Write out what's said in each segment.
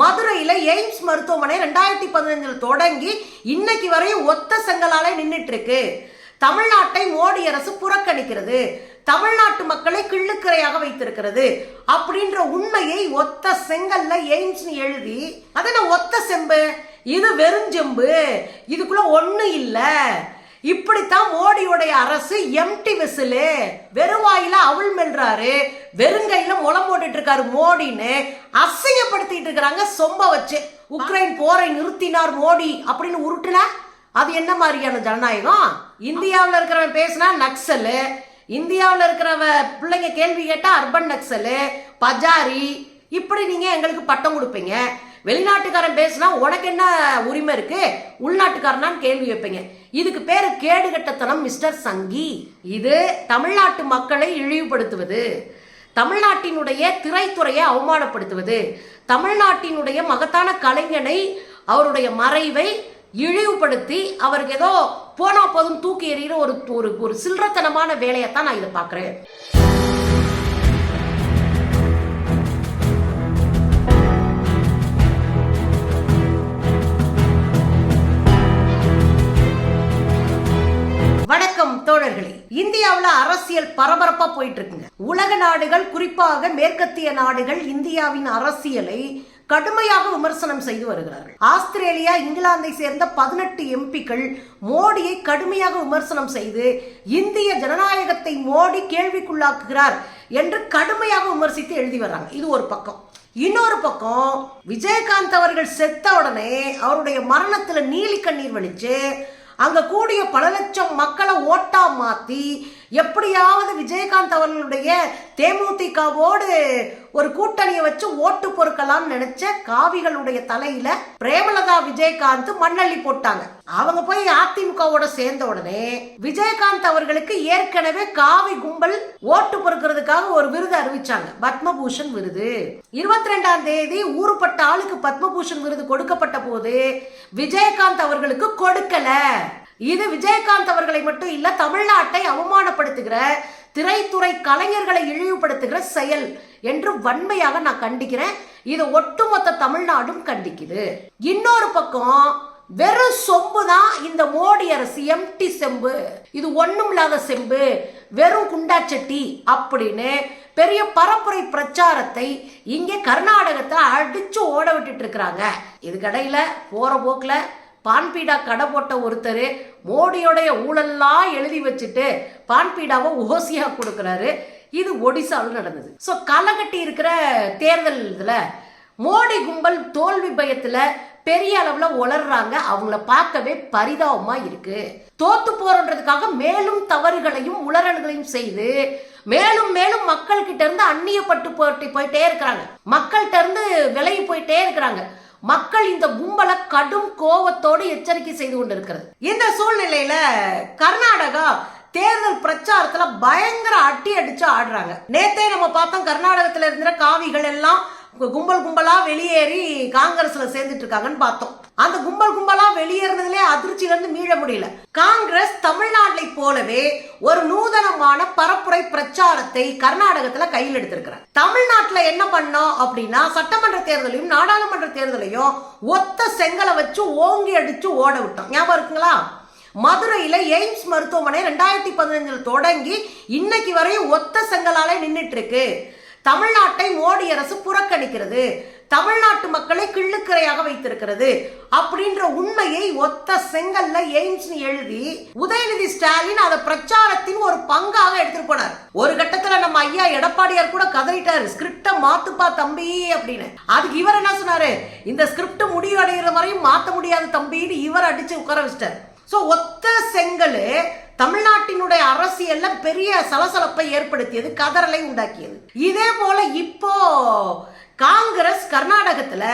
மதுரையில எய்ம்ஸ் மருத்துவமனை ரெண்டாயிரத்தி பதினஞ்சுல தொடங்கி இன்னைக்கு வரையும் ஒத்த செங்கலால நின்றுட்டு இருக்கு தமிழ்நாட்டை மோடி அரசு புறக்கணிக்கிறது. தமிழ்நாட்டு மக்களை கிள்ளுக்கரையாக வைத்திருக்கிறது. அப்படின்ற உண்மையை ஒத்த செங்கல்ல எய்ம்ஸ்னு எழுதி அதென்ன ஒத்த செம்பு? இது வெறுஞ்செம்பு இதுக்குள்ள ஒண்ணு இல்லை. இப்படித்தான் மோடியுடைய அரசு எம்டி விசிலு. வெறுவாயில அவள் மெல்றாரு. வெறுங்கையில முளம் போட்டுட்டு இருக்காரு மோடின்னு அசிங்கப்படுத்திட்டு இருக்கிறாங்க சொம்ப வச்சு. உக்ரைன் போரை நிறுத்தினார் மோடி அப்படின்னு உருட்டுல அது என்ன மாதிரியான ஜனநாயகம்? இந்தியாவில் இருக்கிறவன் பேசினா நக்சலு. இந்தியாவில் இருக்கிறவ பிள்ளைங்க கேள்வி கேட்டா அர்பன் நக்சலு. பஜாரி. இப்படி நீங்க எங்களுக்கு பட்டம் கொடுப்பீங்க. வெளிநாட்டுக்காரன் பேசினா உனக்கு என்ன உரிமை இருக்கு? உள்நாட்டுக்காரனான்னு கேள்வி வைப்பீங்க இதுக்கு பேரு கேடுகட்டத்தனம் மிஸ்டர் சங்கி. இது தமிழ்நாட்டு மக்களை இழிவுபடுத்துவது. தமிழ்நாட்டினுடைய திரைத்துறையை அவமானப்படுத்துவது. தமிழ்நாட்டினுடைய மகத்தான கலைஞனை அவருடைய மறைவை இழிவுபடுத்தி அவருக்கு ஏதோ போனா போதும் தூக்கி எறிகிற ஒரு ஒரு ஒரு சில்லறத்தனமான வேலையைத்தான் நான் இதை பார்க்குறேன். போயிட்டு இருக்குங்க உலக நாடுகள் குறிப்பாக மேற்கத்திய நாடுகள் இந்தியாவின் அரசியலை கடுமையாக விமர்சனம் செய்து வருகிறார்கள். ஆஸ்திரேலியா இங்கிலாந்தை சேர்ந்த பதினெட்டு எம்பிக்கள் மோடியை கடுமையாக விமர்சனம் செய்து இந்திய ஜனநாயகத்தை மோடி கேள்விக்குள்ளாக்குகிறார் என்று கடுமையாக விமர்சித்து எழுதி வர்றாங்க. இது ஒரு பக்கம். இன்னொரு பக்கம் விஜயகாந்த் அவர்கள் செத்த உடனே அவருடைய மரணத்துல நீலி கண்ணீர் வலிச்சு அங்க கூடிய பல லட்சம் மக்களை ஓட்டா மாத்தி எப்படியாவது விஜயகாந்த் அவர்களுடைய தேமுதிகவோடு ஒரு கூட்டணியை வச்சு ஓட்டு பொறுக்கலாம்னு நினைச்ச காவிகளுடைய தலையில பிரேமலதா விஜயகாந்த் மண்ணள்ளி போட்டாங்க. அவங்க போய் அதிமுகவோட சேர்ந்த உடனே விஜயகாந்த் அவர்களுக்கு ஏற்கனவே காவி கும்பல் ஓட்டு பொறுக்கிறதுக்காக ஒரு விருது அறிவிச்சாங்க. பத்மபூஷன் விருது. இருபத்தி ரெண்டாம் தேதி ஊருப்பட்ட ஆளுக்கு பத்மபூஷன் விருது கொடுக்கப்பட்ட போது விஜயகாந்த் அவர்களுக்கு கொடுக்கல. இது விஜயகாந்த் அவர்களை மட்டும் இல்ல தமிழ்நாட்டை அவமானப்படுத்துகிற திரைத்துறை கலைஞர்களை இழிவுபடுத்துகிற செயல் என்று வன்மையாக நான் கண்டிக்கிறேன். இது ஒட்டுமொத்த தமிழ்நாடும் கண்டிக்குது. இன்னொரு பக்கம் வெறும் சொம்பு தான் இந்த மோடி அரசு எம்டி செம்பு. இது ஒண்ணும் இல்லாத செம்பு. வெறும் குண்டாச்சட்டி அப்படின்னு பெரிய பரப்புரை பிரச்சாரத்தை இங்கே கர்நாடகத்தை அடிச்சு ஓட விட்டுட்டு இருக்கிறாங்க. இதுக்கடையில போற போக்குல பான்பீடா கடை போட்ட ஒருத்தர் மோடியோடைய ஊழல்லாம் எழுதி வச்சுட்டு பான்பீடாவை ஓசியா கொடுக்குறாரு. இது ஒடிசாவில் நடந்தது. ஸோ களைகட்டி இருக்கிற தேர்தல் இதில் மோடி கும்பல் தோல்வி பயத்தில் பெரிய அளவில் உளர்றாங்க அவங்கள பார்க்கவே பரிதாபமாக இருக்கு. தோத்து போறன்றதுக்காக மேலும் தவறுகளையும் உளறல்களையும் செய்து மேலும் மேலும் மக்கள்கிட்ட இருந்து அந்நியப்பட்டு போட்டி போயிட்டே இருக்கிறாங்க. மக்கள்கிட்ட இருந்து விலகி போயிட்டே இருக்கிறாங்க. மக்கள் இந்த கும்பலை கடும் கோபத்தோடு எச்சரிக்கை செய்து கொண்டிருக்கிறது. இந்த சூழ்நிலையில கர்நாடகா தேர்தல் பிரச்சாரத்துல பயங்கர அட்டி அடிச்சு ஆடுறாங்க. நேத்தே நம்ம பார்த்தோம் கர்நாடகத்துல இருக்கிற காவிகள் எல்லாம் கும்பல் கும்பலா வெளியேறி காங்கிரஸ்ல சேர்ந்துட்டு இருக்காங்கன்னு பார்த்தோம். அந்த கும்பல் கும்பலா வெளியேறினதுலே அதிர்ச்சியில இருந்து மீள முடியல. காங்கிரஸ் தமிழ்நாட்டை போலவே ஒரு நூதனமான பரப்புரை பிரச்சாரத்தை கர்நாடகத்துல கையில் எடுத்திருக்கிறார். தமிழ்நாட்டுல என்ன பண்ணோம் அப்படின்னா சட்டமன்ற தேர்தலையும் நாடாளுமன்ற தேர்தலையும் ஒத்த செங்கலை வச்சு ஓங்கி அடிச்சு ஓட விட்டோம். ஞாபகம் இருக்குங்களா? மதுரையில எய்ம்ஸ் மருத்துவமனை ரெண்டாயிரத்தி பதினஞ்சில் தொடங்கி இன்னைக்கு வரையும் ஒத்த செங்கலாலே நின்றுட்டு இருக்கு. தமிழ்நாட்டை மோடி அரசு புறக்கணிக்கிறது. தமிழ்நாட்டு மக்களை கிள்ளுக்கரையாக வைத்திருக்கிறது. அப்படின்ற உண்மையை ஒத்த செங்கல்ல எய்ம்ஸ் எழுதி உதயநிதி ஸ்டாலின் அதை பிரச்சாரத்தின் ஒரு பங்காக எடுத்துட்டு போனார். ஒரு கட்டத்துல நம்ம ஐயா எடப்பாடியார் கூட கதறிட்டாரு. ஸ்கிரிப்ட மாத்துப்பா தம்பி அப்படின்னு. அதுக்கு இவர் என்ன சொன்னாரு? இந்த ஸ்கிரிப்ட் முடிவடைகிற வரையும் மாத்த முடியாது தம்பின்னு இவர் அடிச்சு உட்கார வச்சிட்டார். ஸோ ஒத்த செங்கல் தமிழ்நாட்டினுடைய அரசியல்ல பெரிய சலசலப்பை ஏற்படுத்தியது கதறலை உண்டாக்கியது. இதே போல இப்போ காங்கிரஸ் கர்நாடகத்துல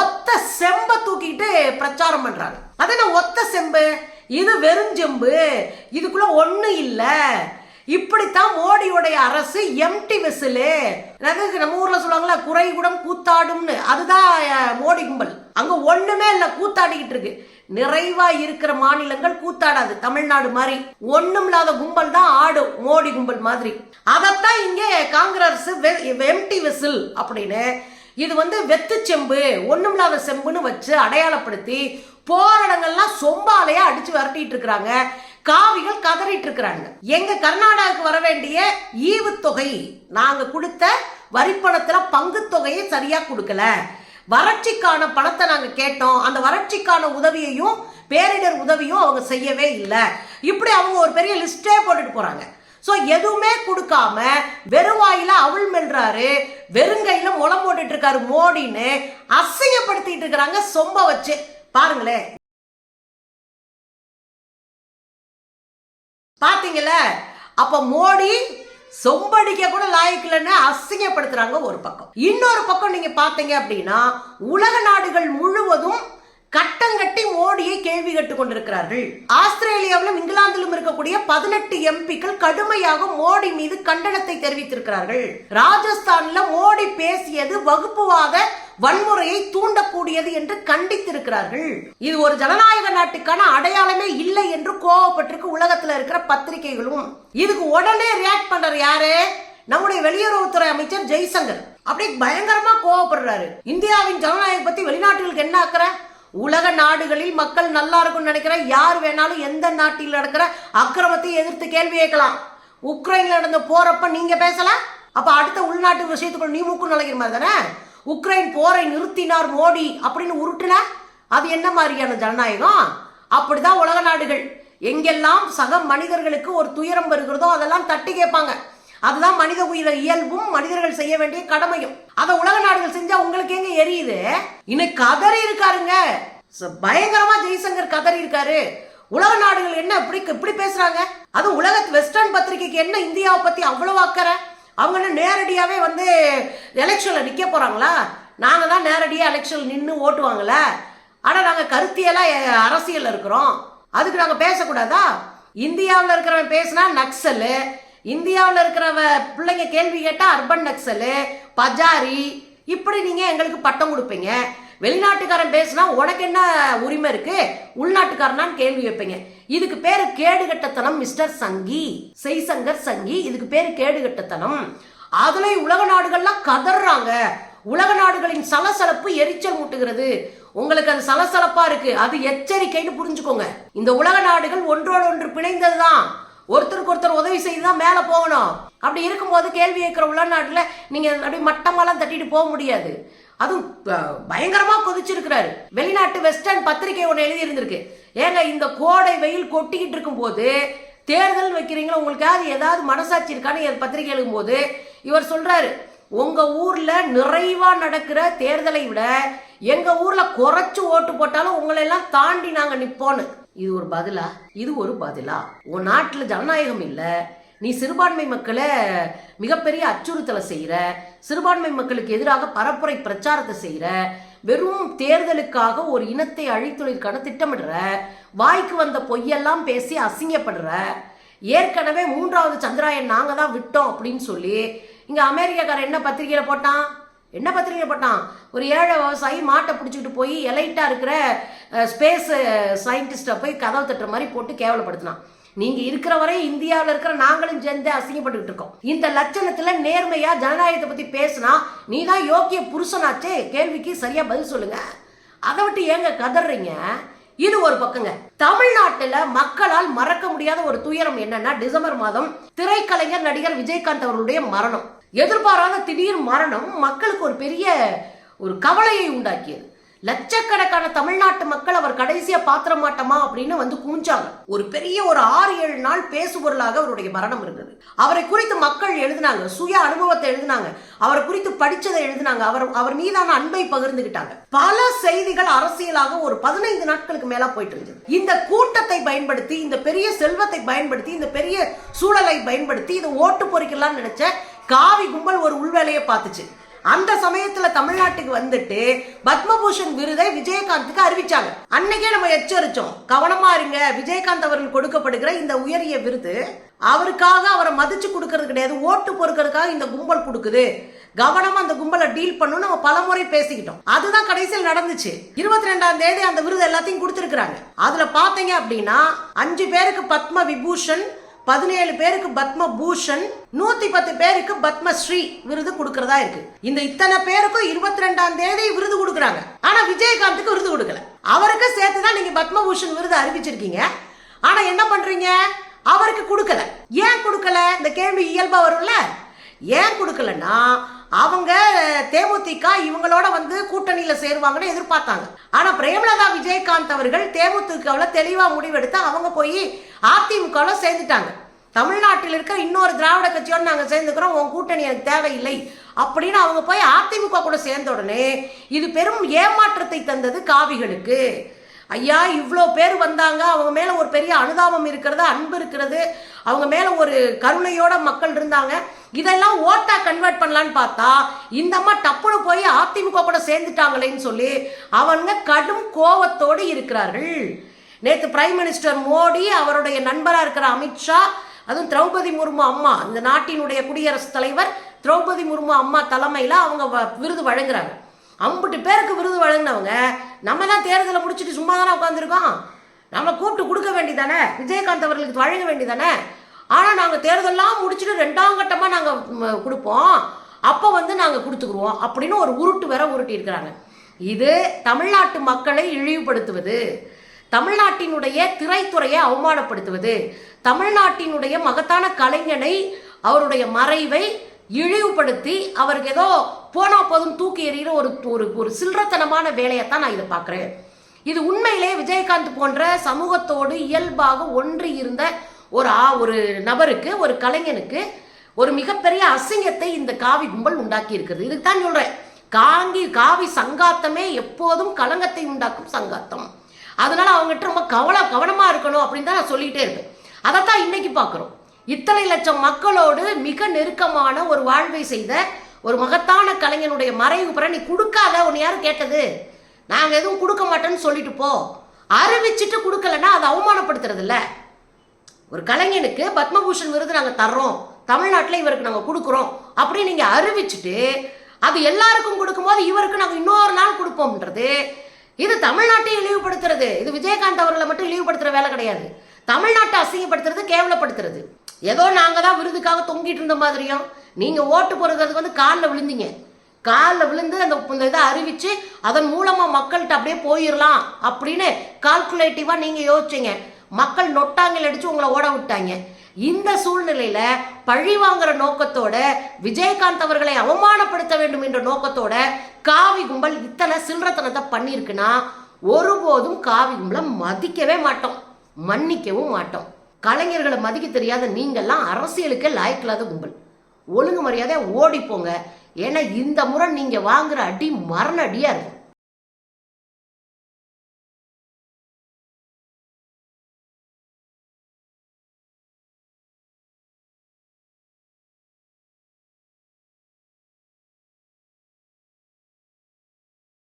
ஒத்த செம்ப தூக்கிட்டு பிரச்சாரம் பண்றாங்க அது என்ன ஒத்த செம்பு? இது வெறும் செம்பு இதுக்குள்ள ஒண்ணு இல்ல. இப்படித்தான் மோடியுடைய அரசு எம்டி விசிலு அதாவது நம்ம ஊர்ல சொல்லுவாங்களா குறைகுடம் கூத்தாடும்னு. அதுதான் மோடி கும்பல். அங்க ஒண்ணுமே இல்ல கூத்தாடிக்கிட்டு இருக்கு. நிறைவா இருக்கிற மாநிலங்கள் கூத்தாடாது. தமிழ்நாடு மாதிரி ஒண்ணும் இல்லாத கும்பல் தான் ஆடும் மோடி கும்பல் மாதிரி. அதைத்தான் இங்கே காங்கிரஸ் எம்டி விசில் அப்படின்னு இது வந்து வெத்து செம்பு ஒண்ணுமில்லாத செம்புன்னு வச்சு அடையாளப்படுத்தி போராடங்கள்லாம் சொம்பாலையா அடிச்சு விரட்டிட்டு இருக்கிறாங்க. காவிகள் கதறிட்டு இருக்கிறாங்க. எங்க கர்நாடகாவுக்கு வர வேண்டிய ஈவுத்தொகை நாங்க கொடுத்த வரிப்பணத்துல பங்கு தொகையை சரியா கொடுக்கல. வறட்சிக்கான பணத்தை நாங்கள் கேட்டோம். அந்த வறட்சிக்கான உதவியையும் பேரிடர் உதவியும் அவங்க செய்யவே இல்லை. இப்படி அவங்க ஒரு பெரிய லிஸ்டே போட்டுட்டு போறாங்க. ஸோ எதுவுமே கொடுக்காம வெறுவாயில அவள் மெல்றாரு. வெறுங்கையில முளம் போட்டுட்டு இருக்காரு மோடின்னு அசிங்கப்படுத்திட்டு இருக்கிறாங்க சொம்ப வச்சு. பாருங்களேன். பாத்தீங்கல்ல? அப்ப மோடி சொம்படிக்க கூட லாய்க்கலன்னு அசிங்கப்படுத்துறாங்க ஒரு பக்கம். இன்னொரு பக்கம் நீங்க பாத்தீங்க அப்படின்னா உலக நாடுகள் முழுவதும் கட்டங்கட்டி மோடியை கேள்வி கேட்டு கொண்டிருக்கிறார்கள். ஆஸ்திரேலியாவிலும் இங்கிலாந்திலும் இருக்கக்கூடிய பதினெட்டு எம்பிக்கள் கடுமையாக மோடி மீது கண்டனத்தை தெரிவித்திருக்கிறார்கள். ராஜஸ்தான்ல மோடி பேசியது வகுப்புவாத வன்முறையை தூண்டக்கூடியது என்று கண்டித்திருக்கிறார்கள். இது ஒரு ஜனநாயக நாட்டுக்கான அடையாளமே இல்லை என்று கோவப்பட்டிருக்கு உலகத்துல இருக்கிற பத்திரிகைகளும். இதுக்கு உடனே ரியாக்ட் பண்ற யாரு? நம்முடைய வெளியுறவுத்துறை அமைச்சர் ஜெய்சங்கர். அப்படியே பயங்கரமா கோவப்படுறாரு. இந்தியாவின் ஜனநாயகம் பத்தி வெளிநாட்டுகளுக்கு என்ன ஆக்கிற? உலக நாடுகளில் மக்கள் நல்லா இருக்கும்னு நினைக்கிற யார் வேணாலும் எந்த நாட்டில் நடக்கிற அக்கிரமத்தை எதிர்த்து கேள்வி கேட்கலாம். உக்ரைன்ல நடந்த போறப்ப நீங்க பேசல? அப்ப அடுத்த உள்நாட்டு விஷயத்துக்குள்ள நீ மூக்கு நுழைக்கிற மாதிரி தானே? உக்ரைன் போரை நிறுத்தினார் மோடி அப்படின்னு உருட்டுன? அது என்ன மாதிரியான ஜனநாயகம்? அப்படிதான் உலக நாடுகள். எங்கெல்லாம் சக மனிதர்களுக்கு ஒரு துயரம் வருகிறதோ அதெல்லாம் தட்டி கேட்பாங்க. அதுதான் மனித உயிர இயல்பும் மனிதர்கள் செய்ய வேண்டிய கடமையும். அதை உலக நாடுகள் செஞ்சா உங்களுக்கு எங்க எரியுது? இன்னைக்கு கதறி இருக்காருங்க. பயங்கரமா ஜெய்சங்கர் கதறி இருக்காரு. உலக நாடுகள் என்ன இப்படி இப்படி பேசுறாங்க? அது உலக வெஸ்டர்ன் பத்திரிகைக்கு என்ன இந்தியாவை பத்தி அவ்வளவு அக்கறை? அவங்க நேரடியாகவே வந்து எலெக்ஷனில் நிற்க போகிறாங்களா நாங்கள் தான் நேரடியாக எலெக்ஷனில் நின்று ஓட்டுவாங்கள ஆனால் நாங்கள் கருத்தியெல்லாம் அரசியலில் இருக்கிறோம். அதுக்கு நாங்கள் பேசக்கூடாதா? இந்தியாவில் இருக்கிறவன் பேசினா நக்சலு. இந்தியாவில் இருக்கிறவ பிள்ளைங்க கேள்வி கேட்டால் அர்பன் நக்சலு பஜாரி. இப்படி நீங்கள் எங்களுக்கு பட்டம் கொடுப்பீங்க. வெளிநாட்டுக்காரன் பேசுனா உனக்கு என்ன உரிமை இருக்கு? உள்நாட்டுக்காரனான்னு கேள்வி வைப்பீங்க. இதுக்கு பேரு கேடுகட்டத்தனம் மிஸ்டர் சங்கி. செய்சங்கர் சங்கி இதுக்கு பேரு கேடுகட்டத்தனம். அதுல உலக நாடுகள்லாம் கதறாங்க உலக நாடுகளின் சலசலப்பு எரிச்சல் மூட்டுகிறது. உங்களுக்கு அது சலசலப்பா இருக்கு. அது எச்சரிக்கைன்னு புரிஞ்சுக்கோங்க. இந்த உலக நாடுகள் ஒன்றோடு ஒன்று பிணைந்ததுதான். ஒருத்தருக்கு ஒருத்தர் உதவி செய்து தான் மேலே போகணும். அப்படி இருக்கும்போது கேள்வி கேட்குற உள்நாட்டில் நீங்கள் அப்படி மட்டமெல்லாம் தட்டிட்டு போக முடியாது. அதுவும் அஹ், பயங்கரமா கொதிச்சிருக்கிறாரு. வெளிநாட்டு வெஸ்டர்ன் பத்திரிகை ஒன்று எழுதியிருந்திருக்கு. ஏங்க இந்த கோடை வெயில் கொட்டிக்கிட்டு இருக்கும்போது தேர்தல் வைக்கிறீங்களா? உங்களுக்காவது ஏதாவது மனசாட்சி இருக்கான்னு என் பத்திரிகை எழுதும்போது இவர் சொல்றாரு உங்க ஊர்ல நிறைவா நடக்கிற தேர்தலை விட எங்க ஊர்ல குறைச்சு ஓட்டு போட்டாலும் உங்களை எல்லாம் தாண்டி நாங்க நிப்போன்னு இது ஒரு பதிலா? இது ஒரு பதிலா? உன் நாட்டுல ஜனநாயகம் இல்லை. நீ சிறுபான்மை மக்களை மிகப்பெரிய அச்சுறுத்தலை செய்கிற சிறுபான்மை மக்களுக்கு எதிராக பரப்புரை பிரச்சாரத்தை செய்கிற வெறும் தேர்தலுக்காக ஒரு இனத்தை அழித்தொழிற்கான திட்டமிடுற வாய்க்கு வந்த பொய்யெல்லாம் பேசி அசிங்கப்படுற ஏற்கனவே மூன்றாவது சந்திராயன் நாங்கள் தான் விட்டோம் அப்படின்னு சொல்லி இங்கே அமெரிக்காக்காரன் என்ன பத்திரிகையில் போட்டான்? என்ன பத்திரிகையில போட்டான்? ஒரு ஏழை விவசாயி மாட்டை பிடிச்சிக்கிட்டு போய் எலைட்டாக இருக்கிற ஸ்பேஸ் சயின்டிஸ்ட்டை போய் கதவு தட்டுற மாதிரி போட்டு கேவலப்படுத்தினான். நீங்க இருக்கிற வரை இந்தியாவில் இருக்கிற நாங்களும் சேர்ந்து அசிங்கப்பட்டுக்கிட்டு இருக்கோம். இந்த லட்சணத்துல நேர்மையா ஜனநாயகத்தை பத்தி பேசினா நீ தான் யோக்கிய புருஷனாச்சே? கேள்விக்கு சரியா பதில் சொல்லுங்க. அதை விட்டு ஏங்க கதறீங்க? இது ஒரு பக்கங்க. தமிழ்நாட்டுல மக்களால் மறக்க முடியாத ஒரு துயரம் என்னன்னா டிசம்பர் மாதம் திரைக்கலைஞர் நடிகர் விஜயகாந்த் அவர்களுடைய மரணம். எதிர்பாராத திடீர் மரணம் மக்களுக்கு ஒரு பெரிய ஒரு கவலையை உண்டாக்கியது. லட்சக்கணக்கான தமிழ்நாட்டு மக்கள் அவர் கடைசியா பாத்திர மாட்டோமா அப்படின்னு வந்து கூஞ்சாங்க ஒரு பெரிய ஒரு ஆறு ஏழு நாள் பேசுபொருளாக அவருடைய மரணம் இருந்தது. அவரை குறித்து மக்கள் எழுதினாங்க சுய அனுபவத்தை எழுதினாங்க அவரை குறித்து படிச்சதை எழுதினாங்க அவர் அவர் மீதான அன்பை பகிர்ந்துகிட்டாங்க. பல செய்திகள் அரசியலாக ஒரு பதினைந்து நாட்களுக்கு மேல போயிட்டு இருந்தது. இந்த கூட்டத்தை பயன்படுத்தி இந்த பெரிய செல்வத்தை பயன்படுத்தி இந்த பெரிய சூழலை பயன்படுத்தி இதை ஓட்டு பொறிக்கலாம்னு நினைச்ச காவி கும்பல் ஒரு உள்வேலையை பார்த்துச்சு. அந்த சமயத்துல தமிழ்நாட்டுக்கு வந்துட்டு பத்மபூஷன் விருதை விஜயகாந்துக்கு அறிவிச்சாங்க. அன்னைக்கே நம்ம எச்சரிச்சோம். கவனமா இருங்க. விஜயகாந்த் அவர்கள் கொடுக்கப்படுகிற இந்த உயரிய விருது அவருக்காக அவரை மதிச்சு கொடுக்கறது கிடையாது. ஓட்டு பொறுக்கிறதுக்காக இந்த கும்பல் கொடுக்குது. கவனமா அந்த கும்பலை டீல் பண்ணணும் நம்ம பலமுறை பேசிக்கிட்டோம். அதுதான் கடைசியில் நடந்துச்சு. இருபத்தி ரெண்டாம் தேதி அந்த விருது எல்லாத்தையும் கொடுத்துருக்காங்க அதுல பாத்தீங்க அப்படின்னா அஞ்சு பேருக்கு பத்ம விபூஷன் பதினேழு பேருக்கு பத்ம பூஷன் நூத்தி பத்து பேருக்கு பத்மஸ்ரீ விருது கொடுக்கறதா இருக்கு. இந்த இத்தனை பேருக்கும் இருபத்தி ரெண்டாம் தேதி விருது கொடுக்குறாங்க. ஆனா விஜயகாந்துக்கு விருது கொடுக்கல. அவருக்கு சேர்த்து தான் நீங்க பத்மபூஷன் விருது அறிவிச்சிருக்கீங்க. ஆனா என்ன பண்றீங்க? அவருக்கு கொடுக்கல. ஏன் கொடுக்கல? இந்த கேள்வி இயல்பா வரும்ல? ஏன் கொடுக்கலன்னா அவங்க தேமுதிக இவங்களோட வந்து கூட்டணியில சேருவாங்கன்னு எதிர்பார்த்தாங்க. ஆனா பிரேமலதா விஜயகாந்த் அவர்கள் தேமுதிகவில் தெளிவா முடிவெடுத்து அவங்க போய் அதிமுகவில் சேர்ந்துட்டாங்க. தமிழ்நாட்டில் இருக்க இன்னொரு திராவிட கட்சியோட நாங்க சேர்ந்துக்கிறோம் உன் கூட்டணி எனக்கு தேவையில்லை அப்படின்னு அவங்க போய் அதிமுக கூட சேர்ந்த உடனே இது பெரும் ஏமாற்றத்தை தந்தது காவிகளுக்கு. ஐயா இவ்வளோ பேர் வந்தாங்க அவங்க மேலே ஒரு பெரிய அனுதாபம் இருக்கிறது அன்பு இருக்கிறது அவங்க மேலே ஒரு கருணையோட மக்கள் இருந்தாங்க. இதெல்லாம் ஓட்டா கன்வெர்ட் பண்ணலான்னு பார்த்தா இந்த அம்மா டப்புனு போய் அதிமுக கூட சேர்ந்துட்டாங்களேன்னு சொல்லி அவங்க கடும் கோபத்தோடு இருக்கிறார்கள். நேற்று பிரைம் மினிஸ்டர் மோடி அவருடைய நண்பராக இருக்கிற அமித்ஷா அதுவும் திரௌபதி முர்மு அம்மா இந்த நாட்டினுடைய குடியரசுத் தலைவர் திரௌபதி முர்மு அம்மா தலைமையில் அவங்க வ- விருது வழங்குறாங்க. அம்புட்டு பேருக்கு விருது வழங்கினவங்க நம்ம தான் தேர்தலை முடிச்சுட்டு சும்மா தானே உட்காந்துருக்கோம் நம்ம கூப்பிட்டு கொடுக்க வேண்டியதானே விஜயகாந்த் அவர்களுக்கு வழங்க வேண்டியதானே ஆனால் நாங்கள் தேர்தலெல்லாம் முடிச்சுட்டு ரெண்டாம் கட்டமாக நாங்கள் கொடுப்போம். அப்போ வந்து நாங்கள் கொடுத்துக்குருவோம் அப்படின்னு ஒரு உருட்டு வேற உருட்டி இருக்கிறாங்க. இது தமிழ்நாட்டு மக்களை இழிவுபடுத்துவது. தமிழ்நாட்டினுடைய திரைத்துறையை அவமானப்படுத்துவது. தமிழ்நாட்டினுடைய மகத்தான கலைஞனை அவருடைய மறைவை இழிவுபடுத்தி அவருக்கு ஏதோ போனா போதும் தூக்கி எறிகிற ஒரு ஒரு ஒரு சில்லறத்தனமான வேலையைத்தான் நான் இதை பார்க்குறேன். இது உண்மையிலே விஜயகாந்த் போன்ற சமூகத்தோடு இயல்பாக ஒன்றி இருந்த ஒரு ஆ ஒரு நபருக்கு ஒரு கலைஞனுக்கு ஒரு மிகப்பெரிய அசிங்கத்தை இந்த காவி கும்பல் உண்டாக்கி இருக்கிறது இதுக்கு தான் சொல்கிறேன் காங்கி காவி சங்காத்தமே எப்போதும் கலங்கத்தை உண்டாக்கும் சங்காத்தம். அதனால அவங்ககிட்ட ரொம்ப கவலை கவனமாக இருக்கணும் அப்படின்னு தான் நான் சொல்லிக்கிட்டே இருப்பேன். அதைத்தான் இன்னைக்கு பார்க்குறோம். இத்தனை லட்சம் மக்களோடு மிக நெருக்கமான ஒரு வாழ்வை செய்த ஒரு மகத்தான கலைஞனுடைய மறைவு பிற நீ கொடுக்காத உன்னை யாரும் கேட்டது? நாங்கள் எதுவும் கொடுக்க மாட்டேன்னு சொல்லிட்டு போ. அறிவிச்சிட்டு கொடுக்கலன்னா அதை அவமானப்படுத்துறது இல்லை ஒரு கலைஞனுக்கு பத்மபூஷன் விருது நாங்கள் தர்றோம். தமிழ்நாட்டில் இவருக்கு நாங்கள் கொடுக்குறோம். அப்படின்னு நீங்கள் அறிவிச்சிட்டு அது எல்லாருக்கும் கொடுக்கும்போது இவருக்கு நாங்கள் இன்னொரு நாள் கொடுப்போம்ன்றது இது தமிழ்நாட்டையும் இழிவுபடுத்துறது. இது விஜயகாந்த் அவர்களை மட்டும் இழிவுபடுத்துகிற வேலை கிடையாது. தமிழ்நாட்டை அசிங்கப்படுத்துறது கேவலப்படுத்துறது. ஏதோ நாங்கள் தான் விருதுக்காக தொங்கிட்டு இருந்த மாதிரியும் நீங்கள் ஓட்டு போடுறதுக்கு வந்து காலில் விழுந்தீங்க. காலில் விழுந்து அந்த இந்த இதை அறிவிச்சு அதன் மூலமாக மக்கள்கிட்ட அப்படியே போயிடலாம் அப்படின்னு கால்குலேட்டிவாக நீங்கள் யோசிச்சிங்க. மக்கள் நொட்டாங்கல் அடிச்சு உங்களை ஓட விட்டாங்க. இந்த சூழ்நிலையில பழி வாங்குற நோக்கத்தோட விஜயகாந்த் அவர்களை அவமானப்படுத்த வேண்டும் என்ற நோக்கத்தோட காவி கும்பல் இத்தனை சில்லறத்தனத்தை பண்ணியிருக்குன்னா ஒருபோதும் காவி கும்பலை மதிக்கவே மாட்டோம். மன்னிக்கவும் மாட்டோம். கலைஞர்களை மதிக்க தெரியாத நீங்கள்லாம் அரசியலுக்கே லாய்க்கில்லாத கும்பல். ஒழுங்கு மரியாதையாக ஓடிப்போங்க. ஏன்னா இந்த முறை நீங்கள் வாங்குற அடி மரண அடியாக இருக்கும்.